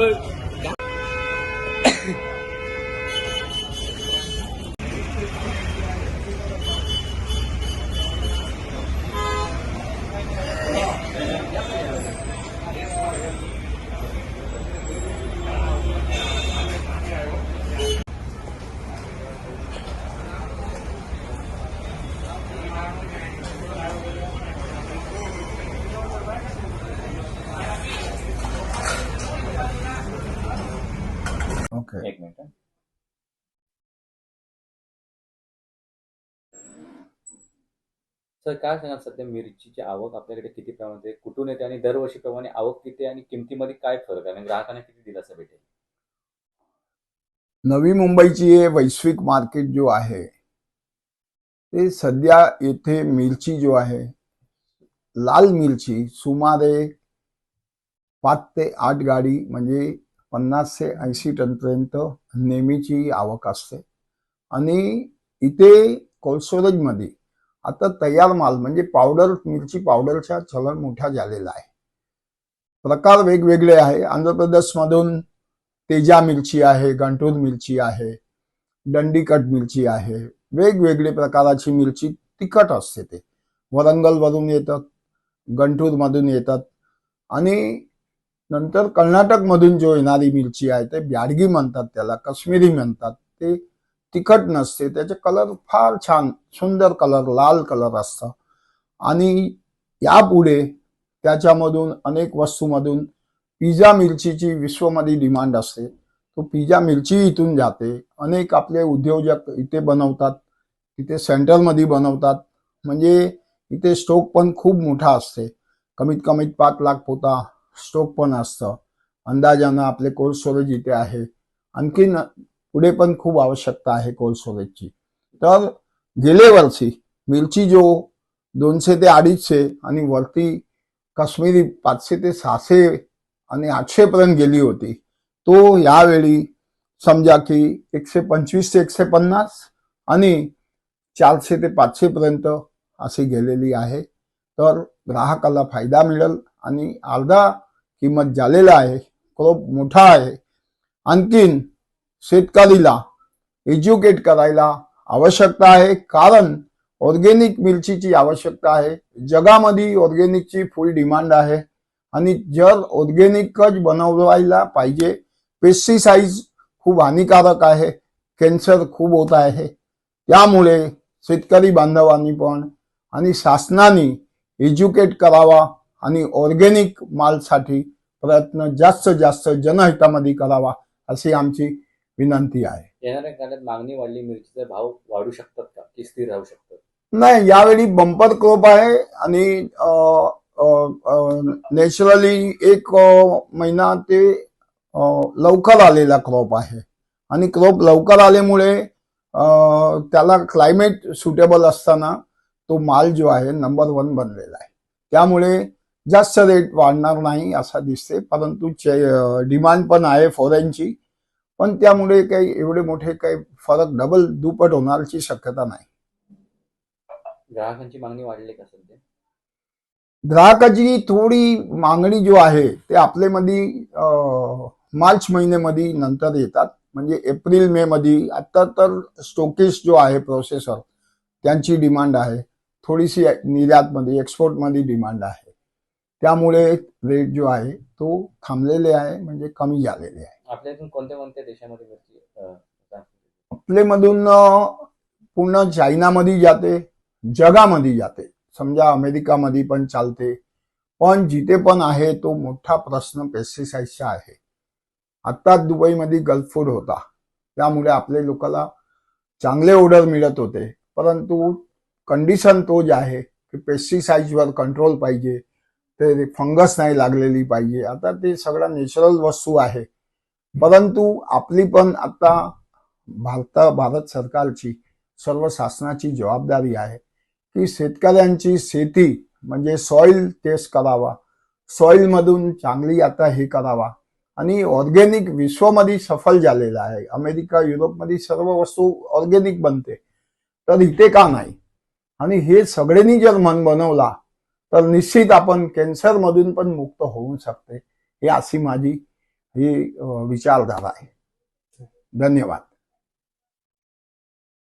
Salute. Minute sir काय सांगाल सध्या मिरचीची आवक आपल्याकडे किती प्रमाणात आहे? कुठून येते आणि दरवर्षीप्रमाणे आवक किती आणि किमतीमध्ये काय फरक आहे? आणि ग्राहकांना किती दिलासा भेटेल? नवी मुंबईची हे वैश्विक मार्केट जो आहे ते सध्या येथे मिरची जो आहे लाल मिरची सुमारे पाच ते आठ गाडी म्हणजे पन्नास ते ऐंशी टनपर्यंत नेहमीची आवक असते. आणि इथे कोल्ड स्टोरेजमध्ये आता तयार माल म्हणजे पावडर मिरची पावडरचा चलन मोठा झालेला आहे प्रकार वेगवेगळे आहे आंध्र प्रदेशमधून तेजा मिरची आहे गंटूर मिरची आहे दंडीकट मिरची आहे. वेगवेगळे प्रकाराची मिरची तिखट असते ते. वरंगलवरून येतात गंटूरमधून येतात. आणि नंतर कर्नाटकमधून जो येणारी मिरची आहे ते ब्याडगी म्हणतात त्याला काश्मीरी म्हणतात. ते तिखट नसते त्याचे कलर फार छान सुंदर कलर लाल कलर असतं. आणि यापुढे त्याच्यामधून अनेक वस्तूमधून पिझ्झा मिरचीची विश्वमध्ये डिमांड असते. तो पिझ्झा मिरची इथून जाते. अनेक आपले उद्योजक इथे बनवतात तिथे सेंटरमध्ये बनवतात. म्हणजे इथे स्टोक पण खूप मोठा असते. कमीत कमीत पाच लाख पोता स्ट्रोक पण असतं. अंदाजानं आपले कोल्ड स्टोरेज इथे आहे. आणखीन पुढे पण खूप आवश्यकता आहे कोल्ड स्टोरेजची. तर गेले वर्षी मिरची जो दोनशे ते अडीचशे आणि वरती काश्मीरी पाचशे ते सहाशे आणि आठशेपर्यंत गेली होती. तो यावेळी समजा की एकशे पंचवीस ते एकशे पन्नास आणि चारशे ते पाचशेपर्यंत अशी गेलेली आहे. तर ग्राहकाला फायदा मिळेल आणि अर्धा किंमत झालेला आहे क्रॉप मोठा आहे. आणखीन शेतकरीला एज्युकेट करायला आवश्यकता आहे. कारण ऑर्गेनिक मिरचीची आवश्यकता आहे. जगामध्ये ऑर्गेनिकची फुल डिमांड आहे. आणि जर ऑर्गेनिकच बनवायला पाहिजे पेस्टिसाइड खूप हानिकारक आहे. कॅन्सर खूप होत आहे. त्यामुळे शेतकरी बांधवांनी पण आणि शासनाने एज्युकेट करावा. आणि ऑर्गेनिक मालसाठी प्रयत्न जास्त जास्त जनहितामध्ये करावा अशी आमची विनंती आहे. येणाऱ्या काळात मागणी वाढली मिरचीचे भाव वाढू शकतात का? की स्थिर राहू शकतात? नाही यावेळी बंपर क्रॉप आहे आणि नॅचरली एक महिना ते लवकर आलेला क्रॉप आहे. आणि क्रॉप लवकर आल्यामुळे त्याला क्लायमेट सुटेबल असताना तो माल जो आहे नंबर वन बनलेला आहे. त्यामुळे जास्त रेट वाढणार नाही असा दिसते परंतु डिमांड पण आहे फॉरेनची पण त्यामुळे काही एवढे मोठे काही फरक डबल दुप्पट होण्याची शक्यता नाही. ग्राहकांची मागणी वाढली का सध्या? ग्राहकाची थोडी मागणी जो आहे ते आपल्यामध्ये अं, मार्च महिन्यामध्ये नंतर येतात. म्हणजे एप्रिल मे मध्ये. आता तर स्टोकेस जो आहे प्रोसेसर त्यांची डिमांड आहे. थोडीशी निर्यातमध्ये एक्सपोर्टमध्ये डिमांड आहे. त्यामुळे रेट जो आहे तो थांबलेले आहे म्हणजे कमी झालेले आहे. आपल्या इथून कोणत्या कोणत्या देशामध्ये मिरची अं, जाते? आपल्यामधून अं, पूर्ण चायनामध्ये जाते जगामध्ये जाते. समजा अमेरिकामध्ये पण चालते. पण जिथे पण आहे तो मोठा प्रश्न पेस्टिसाइडचा आहे. आत्ताच दुबईमध्ये गल्फ फूड होता. त्यामुळे आपल्या लोकांना चांगले ऑर्डर मिळत होते. परंतु कंडिशन तो जे आहे की पेस्टिसाइडवर कंट्रोल पाहिजे. ते फंगस नाही लागलेली पाहिजे. आता ते सगळं नॅचरल वस्तू आहे. परंतु आपली पण आता भारता भारत सरकारची सर्व शासनाची जबाबदारी आहे की शेतकऱ्यांची शेती म्हणजे सॉइल टेस्ट करावा. सॉइलमधून चांगली आता हे करावा. आणि ऑर्गेनिक विश्वमध्ये सफल झालेला आहे. अमेरिका युरोपमध्ये सर्व वस्तू ऑर्गेनिक बनते. तर इथे का नाही? आणि हे सगळ्यांनी जर मन बनवला तर निश्चित आपण कॅन्सरमधून पण मुक्त होऊ शकते ही अशी माझी ही विचारधारा आहे. धन्यवाद.